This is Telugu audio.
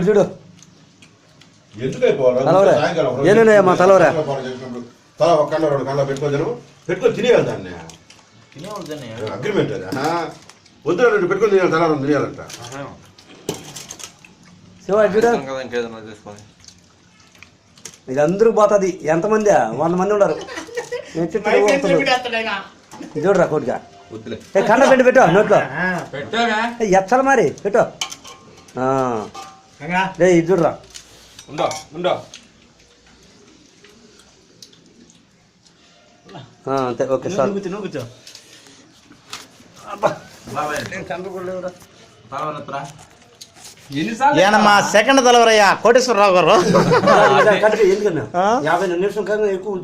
చూడు ఎందుకు అయిపోవాలి? తలవరే. తల ఒక కన్న రెండు కన్న పెట్టుకొని తిను. పెట్టుకొని తినేయాలి దాన్ని. అగ్రిమెంట్ అది. వద్దు రెండు పెట్టుకొని తినేయాలి తల రెండు తినేయాలంట శివ చూడు ఇది అందరూ పోతుంది. ఎంతమంది? వంద మంది ఉన్నారు. చూడరా ఏ కండ పెట్టి పెట్టు నోట్లో. ఎచ్చల మరి పెట్టు. ఇది చూడరా ఉండో ఉండో. ఆ, అంతే ఓకే సార్. ఎన్నిసార్లు ఈయన మా సెకండ్ తలవరయ్యా కోటేశ్వరరావు గారు? ఎందుకన్నా? యాభై నిమిషం కన్నా ఎక్కువ ఉంటుంది